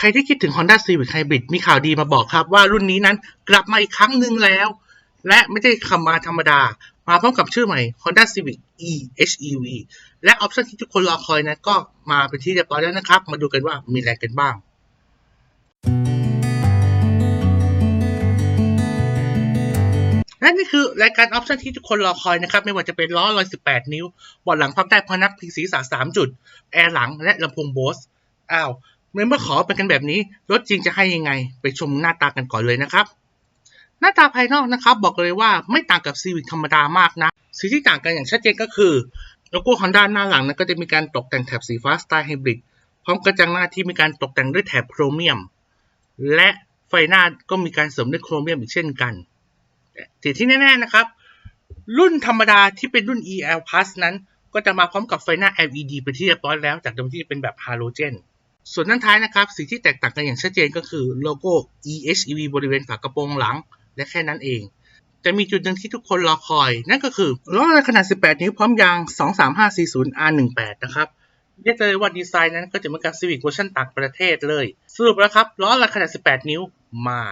ใครที่คิดถึง Honda Civic Hybrid มีข่าวดีมาบอกครับว่ารุ่นนี้นั้นกลับมาอีกครั้งหนึ่งแล้ว และไม่ได้คำมาธรรมดา มาพร้อมกับชื่อใหม่ Honda Civic e-HEV และออปชั่นที่ทุกคนรอคอยนั้นก็มาเป็นที่เรียบร้อยแล้วนะครับ มาดูกันว่ามีอะไรกันบ้างและนี่คือรายการออปชั่นที่ทุกคนรอคอยนะครับ ไม่ว่าจะเป็นล้อ118 นิ้วเบาะหลังพับได้พนักพิงศีรษะ3จุด แอร์หลังและลำโพงโบสอ้าว เมื่อขอเป็นกันแบบนี้รถจริงจะให้ยังไง ไปชมหน้าตากันก่อนเลยนะครับ หน้าตาภายนอกนะครับ บอกเลยว่าไม่ต่างกับ Civic ธรรมดามากนะสิ่งที่ต่างกันอย่างชัดเจนก็คือโลโก้ Honda หน้าหลังนั้นก็จะมีการตกแต่งแถบสีฟ้าสไตล์ไฮบริดพร้อมกระจังหน้าที่มีการตกแต่งด้วยแถบโครเมียม และไฟหน้าก็มีการเสริมด้วยโครเมียมอีกเช่นกันแต่ที่แน่ๆนะครับ รุ่นธรรมดาที่เป็นรุ่น EL Plus นั้น ก็จะมาพร้อมกับไฟหน้า LED เป็นที่เรียบร้อยแล้ว จากเดิมที่เป็นแบบฮาโลเจน ส่วนด้านท้ายนะครับ สิ่งที่แตกต่างกันอย่างชัดเจนก็คือโลโก้ EHEV บริเวณฝากระโปรงหลัง และแค่นั้นเองแต่มีจุดหนึ่งที่ทุกคนรอคอย นั่นก็คือล้อขนาด 18 นิ้วพร้อมยาง 23540 R18 นะครับเรียกได้เลยว่าดีไซน์นั้นก็จะเหมือนกับ Civic เวอร์ชันต่างประเทศเลย สรุปแล้วครับล้ออะขนาด 18 นิ้วมา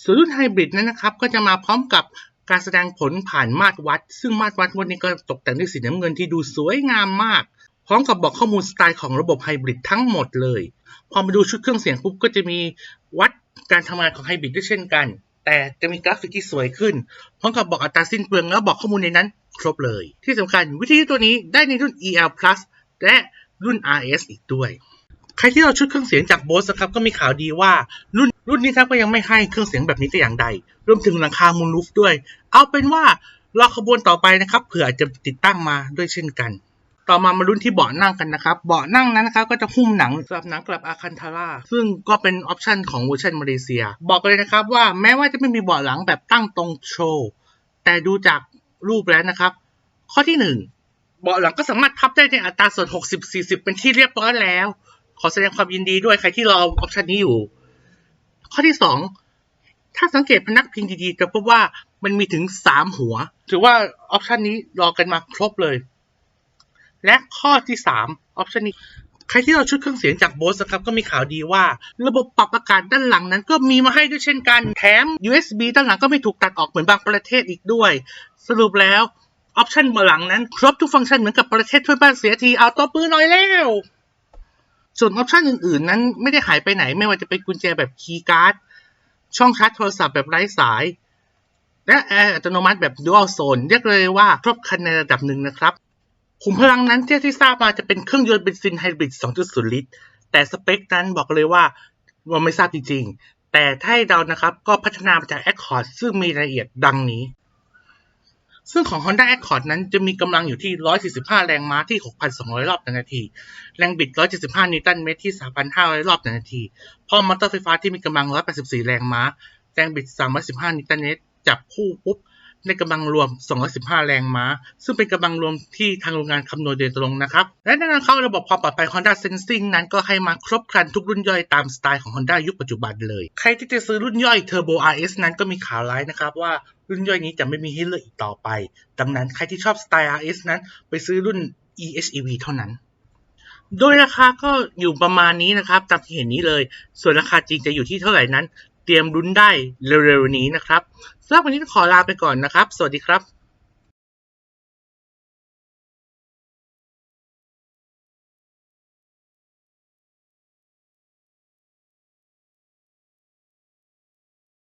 ส่วนรุ่นไฮบริดนั้นนะครับ ก็จะมาพร้อมกับการแสดงผลผ่านมาตรวัด ซึ่งมาตรวัดวันนี้ก็ตกแต่งด้วยสีน้ำเงินที่ดูสวยงามมาก พร้อมกับบอกข้อมูลสไตล์ของระบบไฮบริดทั้งหมดเลย พอมาดูชุดเครื่องเสียงปุ๊บก็จะมีวัดการทำงานของไฮบริดด้วยเช่นกัน แต่จะมีกราฟิกที่สวยขึ้น พร้อมกับบอกอัตราสิ้นเปลืองแล้วบอกข้อมูลในนั้นครบเลย ที่สำคัญวิทยุตัวนี้ได้ในรุ่น EL Plus และรุ่น RS อีกด้วย ใครที่เราชุดเครื่องเสียงจาก Bose ครับก็มีข่าวดีว่ารุ่นรุ่นนี้ครับก็ยังไม่ให้เครื่องเสียงแบบนี้แต่อย่างใด รวมถึงหลังคามูลลูฟด้วย เอาเป็นว่ารอขบวนต่อไปนะครับเผื่ออาจจะติดตั้งมาด้วยเช่นกัน ต่อมามารุ่นที่เบาะนั่งกันนะครับ เบาะนั่งนั้นนะครับก็จะหุ้มหนังสำหรับหนังกลับอาคันทาร่าซึ่งก็เป็นออปชันของเวอร์ชันมาเลเซีย บอกเลยนะครับว่าแม้ว่าจะไม่มีเบาะหลังแบบตั้งตรงโชว์แต่ดูจากรูปแล้วนะครับ ข้อที่หนึ่งเบาะหลังก็สามารถพับได้ในอัตราส่วน 60-40 เป็นที่เรียบร้อยแล้ว ขอแสดงความยินดีด้วยใครที่รอออปชันนี้อยู่ ข้อที่สองถ้าสังเกตพนักพิงดีๆจะพบว่ามันมีถึงสามหัว ถือว่าออปชันนี้รอกันมาครบเลย และข้อที่สามออปชันนี้ใครที่เราชุดเครื่องเสียงจากโบสครับก็มีข่าวดีว่า ระบบปรับอากาศด้านหลังนั้นก็มีมาให้ด้วยเช่นกัน แถม USB ด้านหลังก็ไม่ถูกตัดออกเหมือนบางประเทศอีกด้วย สรุปแล้วออปชันเบาหลังนั้น ครบทุกฟังก์ชันเหมือนกับประเทศทั่วบ้านเสียทีเอาตัวปืนหน่อยแล้ว ส่วนออปชันอื่นๆ นั้นไม่ได้หายไปไหนไม่ว่าจะเป็นกุญแจแบบคีย์การ์ดช่องชาร์จโทรศัพท์แบบไร้สาย และแอร์อัตโนมัติแบบ Dual Zone เรียกเลยว่าครบคันในระดับหนึ่งนะครับ ขุมพลังนั้นที่ที่ทราบมาจะเป็นเครื่องยนต์เบนซินไฮบริด 2.0 ลิตร แต่สเปคนั้นบอกเลยว่าเราไม่ทราบจริง ๆ แต่ถ้าให้เดานะครับก็พัฒนามาจาก Accord ซึ่งมีรายละเอียดดังนี้ ซึ่งของ Honda Accord นั้นจะมีกำลังอยู่ที่ 145 แรงม้าที่ 6,200 รอบต่อนาที แรงบิด 175 นิวตันเมตรที่ 3,500 รอบต่อนาที พร้อมมอเตอร์ไฟฟ้าที่มีกำลัง 184 แรงม้า แรงบิด 315 นิวตันเมตรจับคู่ปุ๊บ ได้กำลังรวม 215 แรงม้า ซึ่งเป็นกำลังรวมที่ทางโรงงานคำนวณโดยตรงนะครับ และแน่นอนเข้าระบบความปลอดภัย Honda Sensing นั้นก็ให้มาครบครันทุกรุ่นย่อยตามสไตล์ของ Honda ยุคปัจจุบันเลย ใครที่จะซื้อรุ่นย่อย Turbo RS นั้นก็มีข่าวร้ายนะครับว่ารุ่นย่อยนี้จะไม่มีให้เลือกอีกต่อไป ดังนั้นใครที่ชอบสไตล์ RS นั้นไปซื้อรุ่น EHEV เท่านั้นโดยราคาก็อยู่ประมาณนี้นะครับตามที่เห็นนี้เลย ส่วนราคาจริงจะอยู่ที่เท่าไหร่นั้น เตรียมรุ้นได้เร็วๆนี้นะครับสำหรับวันนี้ขอลาไปก่อนนะครับ สวัสดีครับ